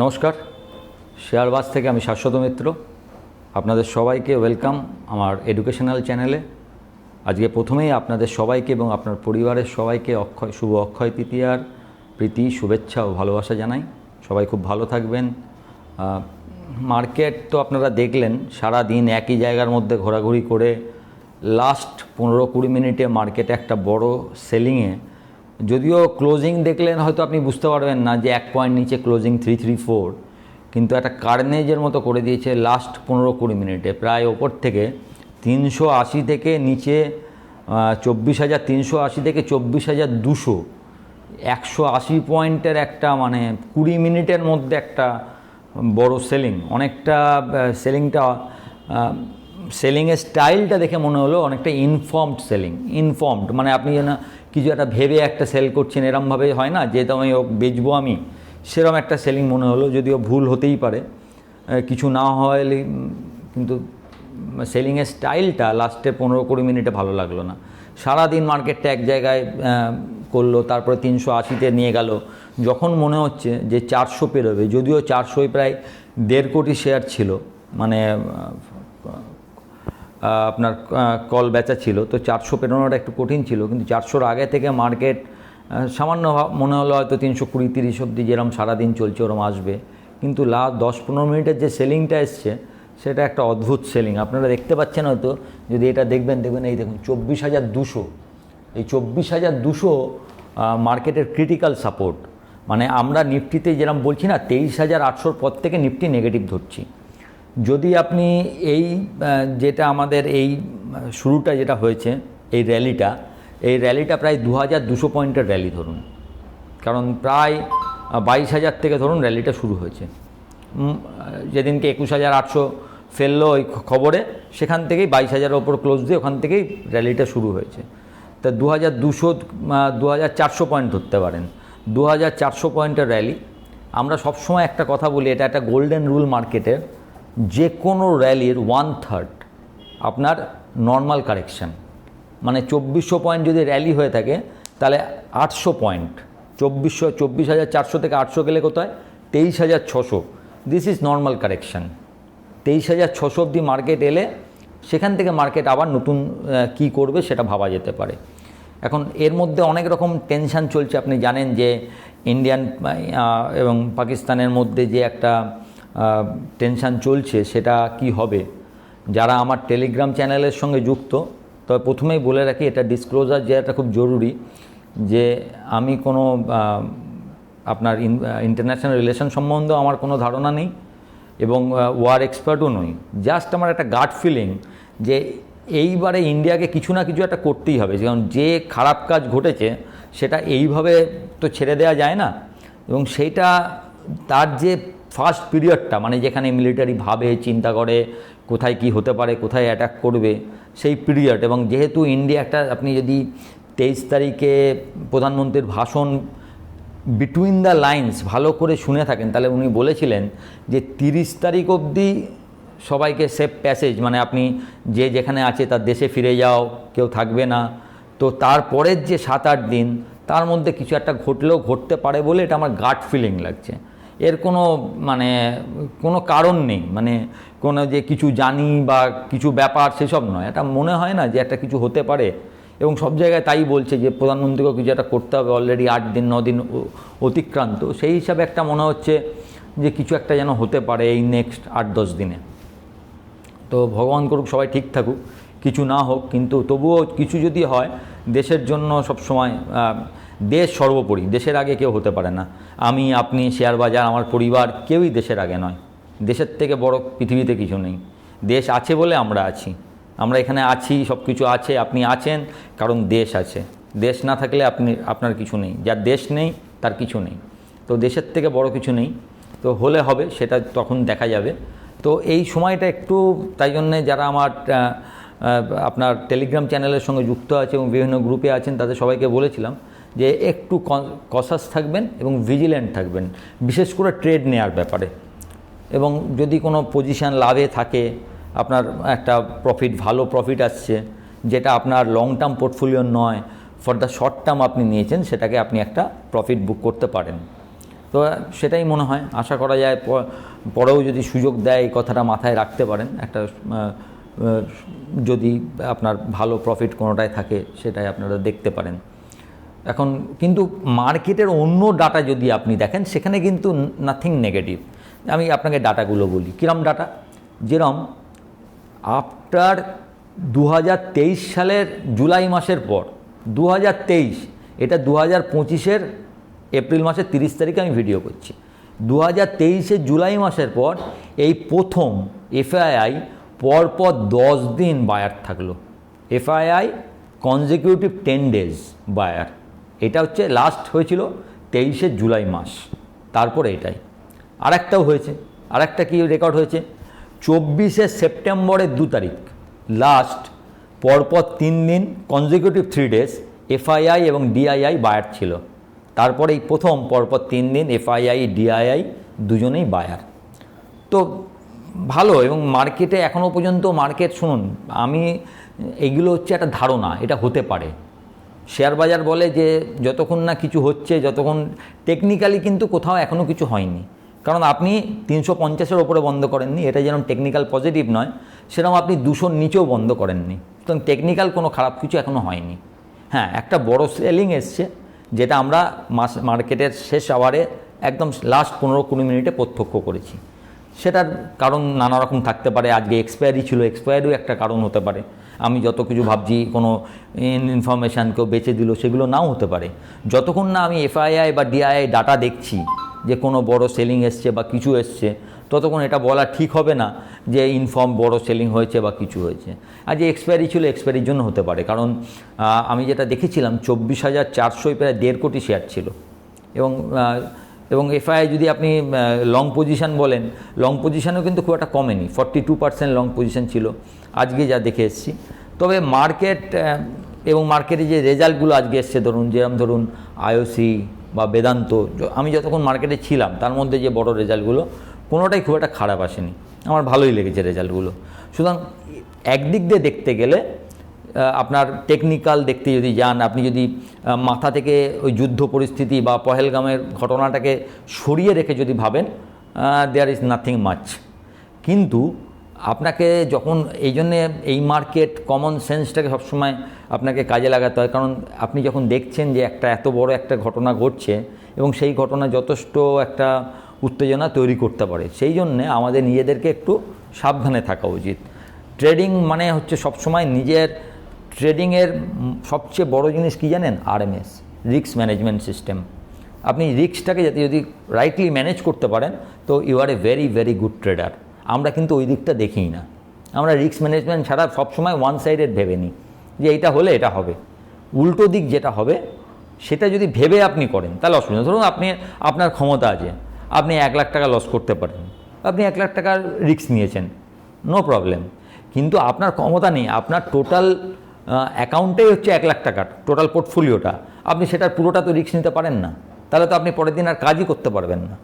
নমস্কার। শেয়ারবাজ থেকে আমি শাশ্বত মিত্র। আপনাদের সবাইকে ওয়েলকাম আমার এডুকেশনাল চ্যানেলে। আজকে প্রথমেই আপনাদের সবাইকে এবং আপনার পরিবারের সবাইকে অক্ষয়, শুভ অক্ষয় তৃতীয়ার প্রীতি, শুভেচ্ছা ও ভালোবাসা জানাই। সবাই খুব ভালো থাকবেন। মার্কেট তো আপনারা দেখলেন সারা দিন একই জায়গার মধ্যে ঘোরাঘুরি করে লাস্ট পনেরো কুড়ি মিনিটে মার্কেটে একটা বড় সেলিংয়ে যদিও ক্লোজিং দেখলেন, হয়তো আপনি বুঝতে পারবেন না যে এক পয়েন্ট নিচে ক্লোজিং থ্রি থ্রি ফোর কিন্তু একটা কার্নেজের মতো করে দিয়েছে লাস্ট পনেরো কুড়ি মিনিটে। প্রায় ওপর থেকে তিনশো আশি থেকে নিচে চব্বিশ হাজার তিনশো আশি থেকে চব্বিশ হাজার দুশো, একশো আশি পয়েন্টের একটা মানে কুড়ি মিনিটের মধ্যে একটা বড় সেলিং অনেকটা সেলিংটা সেলিংয়ের স্টাইলটা দেখে মনে হলো অনেকটা ইনফর্মড সেলিং ইনফর্মড মানে আপনি যেন কিছু একটা ভেবে একটা সেল করছেন, এরমভাবে হয় না? যেহেতু আমি ও বেচবো আমি, সেরম একটা সেলিং মনে হলো, যদিও ভুল হতেই পারে। কিছু না হয় কিন্তু সেলিংয়ের স্টাইলটা লাস্টে পনেরো কুড়ি মিনিটে ভালো লাগল না। সারাদিন মার্কেটটা এক জায়গায় করল, তারপরে তিনশো আশিতে নিয়ে গেল। যখন মনে হচ্ছে যে চারশো পেরোবে, যদিও চারশোয় প্রায় দেড় কোটি শেয়ার ছিল মানে আপনার কল বেচা ছিল, তো চারশো পেরোনোটা একটু কঠিন ছিল, কিন্তু চারশোর আগে থেকে মার্কেট সামান্য মনে হলো হয়তো তিনশো কুড়ি তিরিশ অব্দি যেরম সারাদিন চলছে, ওরম আসবে। কিন্তু লাস্ট দশ পনেরো মিনিটের যে সেলিংটা এসছে, সেটা একটা অদ্ভুত সেলিং আপনারা দেখতে পাচ্ছেন হয়তো, যদি এটা দেখবেন দেখবেন এই দেখুন, চব্বিশ হাজার দুশো। এই চব্বিশ হাজার দুশো মার্কেটের ক্রিটিক্যাল সাপোর্ট মানে আমরা নিফটিতে যেরকম বলছি না, তেইশ হাজার আটশোর পর থেকে নিফটি নেগেটিভ ধরছি। যদি আপনি এই যেটা আমাদের এই শুরুটা যেটা হয়েছে, এই র্যালিটা এই র্যালিটা প্রায় দু হাজার দুশো পয়েন্টের র্যালি ধরুন। কারণ প্রায় বাইশ হাজার থেকে ধরুন র্যালিটা শুরু হয়েছে। যেদিনকে একুশ হাজার আটশো ফেলল ওই খবরে, সেখান থেকেই বাইশ হাজারের ওপর ক্লোজ দিয়ে ওখান থেকেই র্যালিটা শুরু হয়েছে। তা দু হাজার দুশো দু হাজার চারশো পয়েন্ট ধরতে পারেন। দু হাজার চারশো পয়েন্টের র্যালি, আমরা সবসময় একটা কথা বলি, এটা একটা গোল্ডেন রুল মার্কেটের যে কোনো র্যালির ওয়ান থার্ড আপনার নর্মাল কারেকশন মানে চব্বিশশো পয়েন্ট যদি র্যালি হয়ে থাকে, তাহলে আটশো পয়েন্ট চব্বিশশো চব্বিশ হাজার চারশো থেকে আটশো গেলে কোথায় তেইশ হাজার ছশো। দিস ইজ নর্মাল কারেকশন তেইশ হাজার ছশো অবধি মার্কেট এলে সেখান থেকে মার্কেট আবার নতুন কি করবে সেটা ভাবা যেতে পারে। এখন এর মধ্যে অনেক রকম টেনশান চলছে। আপনি জানেন যে ইন্ডিয়ান এবং পাকিস্তানের মধ্যে যে একটা টেনশান চলছে, সেটা কি হবে? যারা আমার টেলিগ্রাম চ্যানেলের সঙ্গে যুক্ত, তবে প্রথমেই বলে রাখি, এটা ডিসক্লোজার যে এটা খুব জরুরি যে আমি কোনো আপনার ইন্টারন্যাশনাল রিলেশন সম্বন্ধেও আমার কোনো ধারণা নেই এবং ওয়ার এক্সপার্টও নই। জাস্ট আমার একটা গার্ড ফিলিং যে এইবারে ইন্ডিয়াকে কিছু না কিছু একটা করতেই হবে। কারণ যে খারাপ কাজ ঘটেছে, সেটা এইভাবে তো ছেড়ে দেওয়া যায় না। এবং সেইটা, তার যে ফার্স্ট পিরিয়ডটা মানে যেখানে মিলিটারি ভাবে, চিন্তা করে কোথায় কি হতে পারে, কোথায় অ্যাটাক করবে, সেই পিরিয়ড এবং যেহেতু ইন্ডিয়া একটা আপনি যদি তেইশ তারিখে প্রধানমন্ত্রীর ভাষণ বিটুইন দ্য লাইন্স ভালো করে শুনে থাকেন, তাহলে উনি বলেছিলেন যে তিরিশ তারিখ অবধি সবাইকে সেফ প্যাসেজ মানে আপনি যে যেখানে আছে তার দেশে ফিরে যাও, কেউ থাকবে না। তো তারপরের যে সাত আট দিন, তার মধ্যে কিছু একটা ঘটলেও ঘটতে পারে বলে এটা আমার গাট ফিলিং লাগছে। এর কোনো মানে কোনো কারণ নেই। মানে কোনো যে কিছু জানি বা কিছু ব্যাপার সেসব নয়। এটা মনে হয় না যে একটা কিছু হতে পারে। এবং সব জায়গায় তাই বলছে যে প্রধানমন্ত্রীকেও কিছু একটা করতে হবে। অলরেডি আট দিন, ন দিন অতিক্রান্ত। সেই হিসাবে একটা মনে হচ্ছে যে কিছু একটা যেন হতে পারে এই নেক্সট আট, দশ দিনে। তো ভগবান করুক, সবাই ঠিক থাকুক। কিছু না হোক, কিন্তু তবুও কিছু যদি হয়, দেশের জন্য সব সময় দেশ সর্বোপরি, দেশের আগে কেউ হতে পারে না। আমি, আপনি, শেয়ার বাজার, আমার পরিবার কেউই দেশের আগে নয়। দেশের থেকে বড় পৃথিবীতে কিছু নেই। দেশ আছে বলে আমরা আছি। আমরা এখানে আছি সব কিছু আছে, আপনি আছেন, কারণ দেশ আছে। দেশ না থাকলে আপনি, আপনার কিছু নেই। যার দেশ নেই, তার কিছু নেই। তো দেশের থেকে বড় কিছু নেই। তো হলে হবে, সেটা তখন দেখা যাবে। তো এই সময়টা একটু, তাই জন্যে যারা আমার আপনার টেলিগ্রাম চ্যানেলের সঙ্গে যুক্ত আছে এবং বিভিন্ন গ্রুপে আছেন, তাদের সবাইকে বলেছিলাম যে একটু কসাস থাকবেন এবং ভিজিল্যান্ট থাকবেন। বিশেষ করে ট্রেড নেওয়ার ব্যাপারে। এবং যদি কোনো পজিশান লাভে থাকে, আপনার একটা প্রফিট ভালো প্রফিট আসছে, যেটা আপনার লং টার্ম পোর্টফোলিও নয় ফর দ্য শর্ট টার্ম আপনি নিয়েছেন, সেটাকে আপনি একটা প্রফিট বুক করতে পারেন। তো সেটাই মনে হয়। আশা করা যায় পরেও যদি সুযোগ দেয়, এই কথাটা মাথায় রাখতে পারেন। একটা যদি আপনার ভালো প্রফিট কোনোটায় থাকে, সেটাই আপনারা দেখতে পারেন। এখন কিন্তু মার্কেটের অন্য ডাটা যদি আপনি দেখেন, সেখানে কিন্তু নাথিং নেগেটিভ আমি আপনাকে ডাটাগুলো বলি। কিরম ডাটা? যেরম আফটার দু হাজার তেইশ সালের জুলাই মাসের পর দু হাজার তেইশ, এটা দু হাজার পঁচিশের এপ্রিল মাসের তিরিশ তারিখে আমি ভিডিও করছি। দু হাজার তেইশে জুলাই মাসের পর এই প্রথম এফআইআই পরপর দশ দিন বায়ার থাকল। FII consecutive ten days buyer এটা হচ্ছে লাস্ট হয়েছিল তেইশে জুলাই মাস, তারপরে এটাই। আর একটাও হয়েছে আর একটা কি রেকর্ড হয়েছে? চব্বিশে সেপ্টেম্বরের দু তারিখ লাস্ট পরপর তিন দিন কনজিকিউটিভ থ্রি ডেজ এফআইআই এবং ডিআইআই বায়ার ছিল। তারপরে এই প্রথম, পরপর তিন দিন এফআইআই ডিআইআই দুজনেই বায়ার তো ভালো, এবং মার্কেটে এখনও পর্যন্ত মার্কেট শুনুন, আমি, এগুলো হচ্ছে একটা ধারণা, এটা হতে পারে। শেয়ার বাজার বলে যে যতক্ষণ না কিছু হচ্ছে, যতক্ষণ টেকনিক্যালি কিন্তু কোথাও এখনও কিছু হয়নি। কারণ আপনি তিনশো পঞ্চাশের ওপরে বন্ধ করেননি, এটা যেরকম টেকনিক্যাল পজিটিভ নয়, সেরকম আপনি দুশোর নিচেও বন্ধ করেননি। সুতরাং টেকনিক্যাল কোনো খারাপ কিছু এখনও হয়নি। হ্যাঁ একটা বড় সেলিং এসছে, যেটা আমরা মাস মার্কেটের শেষ আওয়ারে একদম লাস্ট পনেরো কুড়ি মিনিটে প্রত্যক্ষ করেছি। সেটার কারণ নানা রকম থাকতে পারে, আজকে এক্সপায়ারি ছিল এক্সপায়ারিও একটা কারণ হতে পারে। আমি যত কিছু ভাবছি, কোনো ইনফরমেশান কেউ বেঁচে দিল, সেগুলো নাও হতে পারে। যতক্ষণ না আমি এফআইআই বা ডিআইআই ডাটা দেখছি যে কোনো বড় সেলিং এসছে বা কিছু এসছে, ততক্ষণ এটা বলা ঠিক হবে না যে ইনফর্ম বড় সেলিং হয়েছে বা কিছু হয়েছে। আর যে এক্সপায়ারি ছিল এক্সপায়ারির জন্য হতে পারে। কারণ আমি যেটা দেখেছিলাম, চব্বিশ হাজার চারশোয় প্রায় দেড় কোটি শেয়ার ছিল। এবং এবং এফআই যদি আপনি লং পজিশন বলেন লং পজিশানও কিন্তু খুব একটা কমেনি forty two percent long position ছিল, আজকে যা দেখে এসেছি। তবে মার্কেট এবং মার্কেটে যে রেজাল্টগুলো আজকে এসছে, ধরুন যেরকম ধরুন আইওসি বা বেদান্ত আমি যতক্ষণ মার্কেটে ছিলাম, তার মধ্যে যে বড় রেজাল্টগুলো কোনোটাই খুব একটা খারাপ আসেনি। আমার ভালোই লেগেছে রেজাল্টগুলো সুতরাং, একদিক দিয়ে দেখতে গেলে আপনার টেকনিক্যাল দেখতে যদি যান, আপনি যদি মাথা থেকে ওই যুদ্ধ পরিস্থিতি বা পহেলগামের ঘটনাটাকে সরিয়ে রেখে যদি ভাবেন দেয়ার ইজ নাথিং মাচ কিন্তু আপনাকে যখন এই জন্যে এই মার্কেট কমন সেন্সটাকে সবসময় আপনাকে কাজে লাগাতে হয়, কারণ আপনি যখন দেখছেন যে একটা এত বড় একটা ঘটনা ঘটছে এবং সেই ঘটনা যথেষ্ট একটা উত্তেজনা তৈরি করতে পারে, সেই জন্যে আমাদের নিজেদেরকে একটু সাবধানে থাকা উচিত। ট্রেডিং মানে হচ্ছে সবসময় নিজের ট্রেডিংয়ের সবচেয়ে বড় জিনিস কি জানেন? আরএমএস রিস্ক ম্যানেজমেন্ট সিস্টেম আপনি রিস্কটাকে যাতে যদি রাইটলি ম্যানেজ করতে পারেন, তো you are a very very good trader আমরা কিন্তু ওই দিকটা দেখিই না। আমরা রিস্ক ম্যানেজমেন্ট ছাড়া সবসময় ওয়ান সাইডেড ভেবে নিই যে এটা হলে এটা হবে। উল্টো দিক যেটা হবে, সেটা যদি ভেবে আপনি করেন, তাহলে অসুবিধা ধরুন আপনি, আপনার ক্ষমতা আছে, আপনি এক লাখ টাকা লস করতে পারেন। আপনি এক লাখ টাকার রিস্ক নিয়েছেন নো প্রবলেম কিন্তু আপনার ক্ষমতা নেই, আপনার টোটাল অ্যাকাউন্টেই হচ্ছে এক লাখ টাকার টোটাল পোর্টফোলিওটা আপনি সেটার পুরোটা তো রিস্ক নিতে পারেন না। তাহলে তো আপনি পরের দিন আর কাজই করতে পারবেন না।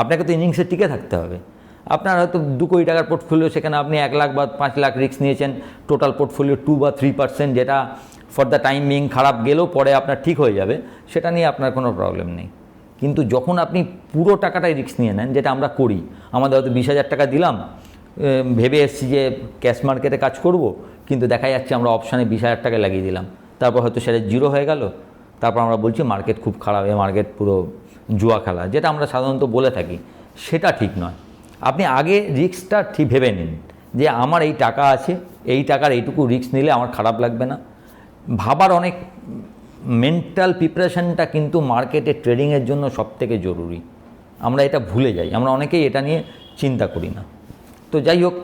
আপনাকে তো ইনিংসে টিকে থাকতে হবে। আপনার হয়তো দু কোটি টাকার পোর্টফোলিও সেখানে আপনি এক লাখ বা পাঁচ লাখ রিস্ক নিয়েছেন টোটাল পোর্টফোলিও টু বা থ্রি পার্সেন্ট যেটা ফর দ্য টাইম বিং খারাপ গেলেও পরে আপনার ঠিক হয়ে যাবে, সেটা নিয়ে আপনার কোনো প্রবলেম নেই। কিন্তু যখন আপনি পুরো টাকাটাই রিস্ক নিয়ে নেন, যেটা আমরা করি, আমাদের হয়তো বিশ হাজার টাকা দিলাম ভেবে এসেছি যে ক্যাশ মার্কেটে কাজ করব, কিন্তু দেখা যাচ্ছে আমরা অপশানে বিশ হাজার টাকা লাগিয়ে দিলাম। তারপর হয়তো সেটা জিরো হয়ে গেল, তারপর আমরা বলছি মার্কেট খুব খারাপ এ মার্কেট পুরো জুয়া খেলা, যেটা আমরা সাধারণত বলে থাকি। সেটা ঠিক নয়। আপনি আগে রিস্কটা ঠিক ভেবে নিন, যে আমার এই টাকা আছে, এই টাকার এইটুকু রিস্ক নিলে আমার খারাপ লাগবে না। ভাবার অনেক মেন্টাল প্রিপারেশনটা কিন্তু মার্কেটে ট্রেডিংয়ের জন্য সবথেকে জরুরি। আমরা এটা ভুলে যাই, আমরা অনেকেই এটা নিয়ে চিন্তা করি না। তো যাই হোক,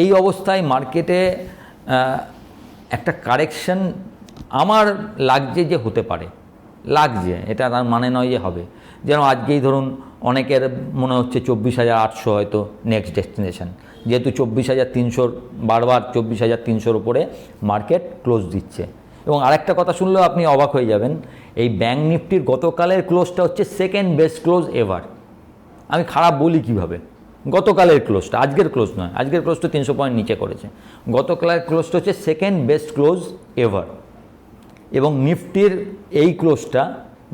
এই অবস্থায় মার্কেটে একটা কারেকশন আমার লাগছে যে হতে পারে। লাগছে, এটা তার মানে নয় যে হবে। যেন আজকেই ধরুন অনেকের মনে হচ্ছে চব্বিশ হাজার আটশো হয়তো নেক্সট ডেস্টিনেশন যেহেতু চব্বিশ হাজার তিনশোর, বারবার চব্বিশ হাজার তিনশোর উপরে মার্কেট ক্লোজ দিচ্ছে। এবং আরেকটা কথা শুনলেও আপনি অবাক হয়ে যাবেন, এই ব্যাঙ্ক নিফটির গতকালের ক্লোজটা হচ্ছে সেকেন্ড বেস্ট ক্লোজ এভার আমি খারাপ বলি কীভাবে? গতকালের ক্লোজটা আজকের ক্লোজ নয়, আজকের ক্লোজ তো তিনশো পয়েন্ট নিচে করেছে। গতকালের ক্লোজটা হচ্ছে সেকেন্ড বেস্ট ক্লোজ এভার এবং নিফটির এই ক্লোজটা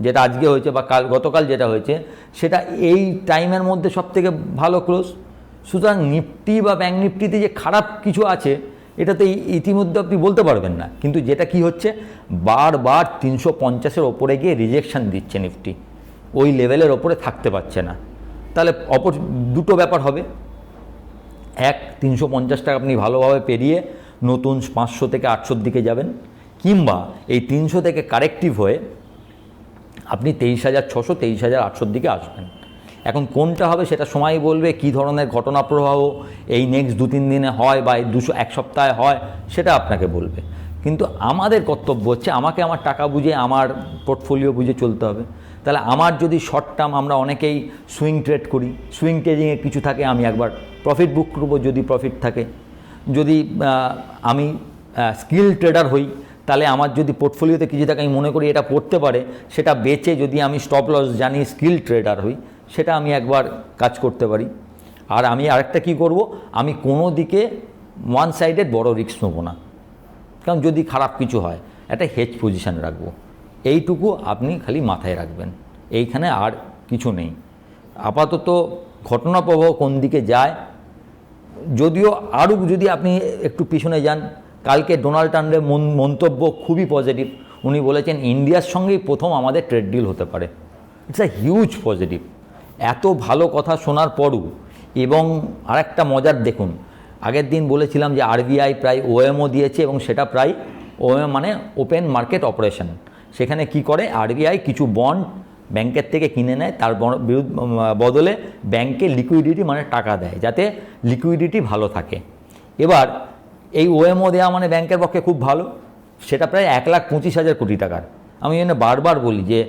যেটা আজকে হয়েছে বা কাল, গতকাল যেটা হয়েছে, সেটা এই টাইমের মধ্যে সব থেকে ভালো ক্লোজ সুতরাং নিফটি বা ব্যাঙ্ক নিফটিতে যে খারাপ কিছু আছে এটা তো ইতিমধ্যে আপনি বলতে পারবেন না। কিন্তু যেটা কি হচ্ছে, বারবার তিনশো পঞ্চাশের ওপরে গিয়ে রিজেকশান দিচ্ছে নিফটি। ওই লেভেলের ওপরে থাকতে পারছে না। তাহলে অপর দুটো ব্যাপার হবে। এক, তিনশো পঞ্চাশ টাকা আপনি ভালোভাবে পেরিয়ে নতুন পাঁচশো থেকে আটশোর দিকে যাবেন, কিংবা এই তিনশো থেকে কারেক্টিভ হয়ে আপনি তেইশ হাজার ছশো, তেইশ হাজার আটশোর দিকে আসবেন। এখন কোনটা হবে সেটা সময় বলবে, কি ধরনের ঘটনা প্রবাহ এই নেক্সট দু, তিন দিনে হয় বা এই দুশো, এক সপ্তাহে হয়, সেটা আপনাকে বলবে। কিন্তু আমাদের কর্তব্য হচ্ছে আমাকে আমার টাকা বুঝে, আমার পোর্টফোলিও বুঝে চলতে হবে। তাহলে আমার যদি শর্ট টার্ম আমরা অনেকেই সুইং ট্রেড করি সুইং ট্রেডিংয়ে কিছু থাকে, আমি একবার প্রফিট বুক করব যদি প্রফিট থাকে। যদি আমি স্কিল ট্রেডার হই, তাহলে আমার যদি পোর্টফোলিওতে কিছু থাকে, আমি মনে করি এটা পড়তে পারে, সেটা বেচে যদি আমি স্টপ লস জানি স্কিল ট্রেডার হই, সেটা আমি একবার কাজ করতে পারি। আর আমি আরেকটা কি করব, আমি কোনো দিকে ওয়ান সাইডেড বড় রিস্ক নেব না। কারণ যদি খারাপ কিছু হয়, একটা হেজ পজিশন রাখব। এইটুকু আপনি খালি মাথায় রাখবেন। এইখানে আর কিছু নেই। আপাতত ঘটনা প্রবাহ কোন দিকে যায়, যদিও আরও যদি আপনি একটু পিছনে যান, কালকে ডোনাল্ড ট্রাম্পের মন- মন্তব্য খুবই পজিটিভ উনি বলেছেন, ইন্ডিয়ার সঙ্গেই প্রথম আমাদের ট্রেড ডিল হতে পারে। ইটস আ হিউজ পজিটিভ এত ভালো কথা শোনার পরও, এবং আরেকটা মজার দেখুন, আগের দিন বলেছিলাম যে আরবিআই প্রায় ওএমও দিয়েছে, এবং সেটা প্রায় ওএম মানে ওপেন মার্কেট অপারেশন সেখানে কি করে? আরবিআই কিছু বন্ড ব্যাংকের থেকে কিনে নেয়। তার বদলে ব্যাংকে লিকুইডিটি মানে টাকা দেয়, যাতে লিকুইডিটি ভালো থাকে। এবার এই ওএমও দেওয়া মানে ব্যাংকের পক্ষে খুব ভালো। সেটা প্রায় এক লাখ পঁচিশ হাজার কোটি টাকার। আমি জন্য বারবার বলি যে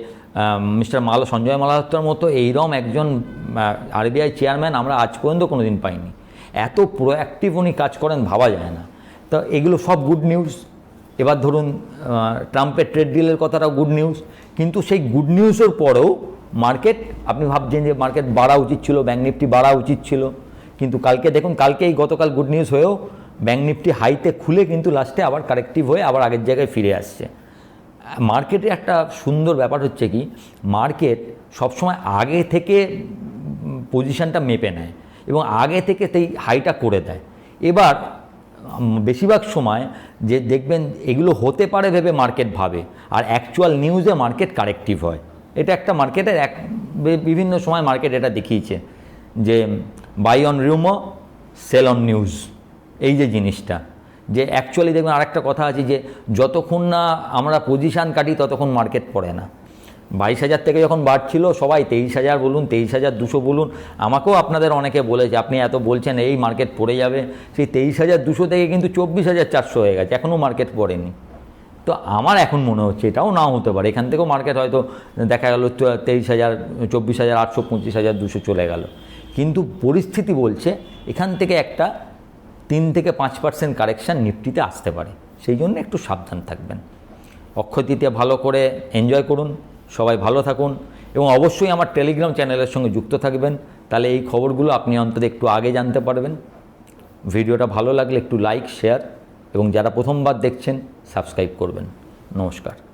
মিস্টার মাল, সঞ্জয় মালাহত্তার মতো এইরম একজন আরবিআই চেয়ারম্যান আমরা আজ পর্যন্ত কোনো দিন পাইনি। এত প্রোঅ্যাক্টিভ উনি কাজ করেন ভাবা যায় না। তো এগুলো সব গুড নিউজ এবার ধরুন ট্রাম্পের ট্রেড ডিলের কথাটাও গুড নিউজ কিন্তু সেই গুড নিউজের পরেও মার্কেট আপনি ভাবছেন যে মার্কেট বাড়া উচিত ছিল ব্যাঙ্ক নিফটি বাড়া উচিত ছিল, কিন্তু কালকে দেখুন, কালকে এই গতকাল গুড নিউজ হয়েও ব্যাঙ্ক নিফটি হাইতে খুলে কিন্তু লাস্টে আবার কারেক্টিভ হয়ে আবার আগের জায়গায় ফিরে আসছে। মার্কেটে একটা সুন্দর ব্যাপার হচ্ছে কি মার্কেট সবসময় আগে থেকে পজিশনটা মেপে নেয় এবং আগে থেকে সেই হাইটা করে দেয়। এবার বেশিরভাগ সময় যে দেখবেন এগুলো হতে পারে ভেবে মার্কেট ভাবে, আর অ্যাকচুয়াল নিউজে মার্কেট কারেক্টিভ হয়। এটা একটা মার্কেটের এক বিভিন্ন সময় মার্কেট এটা দেখিয়েছে যে buy on rumour sell on news এই যে জিনিসটা। যে অ্যাকচুয়ালি দেখবেন আরেকটা কথা আছে যে, যতক্ষণ না আমরা পজিশান কাটি ততক্ষণ মার্কেট পড়ে না। বাইশ হাজার থেকে যখন বাড়ছিল, সবাই তেইশ হাজার বলুন, তেইশ হাজার দুশো বলুন, আমাকেও আপনাদের অনেকে বলেছে, আপনি এত বলছেন, এই মার্কেট পড়ে যাবে। সেই তেইশ হাজার দুশো থেকে কিন্তু চব্বিশ হাজার চারশো হয়ে গেছে এখনও মার্কেট পড়েনি। তো আমার এখন মনে হচ্ছে এটাও নাও হতে পারে। এখান থেকেও মার্কেট হয়তো দেখা গেল তেইশ হাজার, চব্বিশ হাজার, আটশো পঁচিশ হাজার, দুশো চলে গেল। কিন্তু পরিস্থিতি বলছে, এখান থেকে একটা তিন থেকে পাঁচ পার্সেন্ট কারেকশান নিফটিতে আসতে পারে। সেই জন্য একটু সাবধান থাকবেন। অক্ষয় তৃতীয়া ভালো করে এনজয় করুন। সবাই ভালো থাকুন এবং অবশ্যই আমার টেলিগ্রাম চ্যানেলের সঙ্গে যুক্ত থাকবেন। তাহলে এই খবরগুলো আপনি অন্তত একটু আগে জানতে পারবেন। ভিডিওটা ভালো লাগলে একটু লাইক শেয়ার এবং যারা প্রথমবার দেখছেন সাবস্ক্রাইব করবেন। নমস্কার।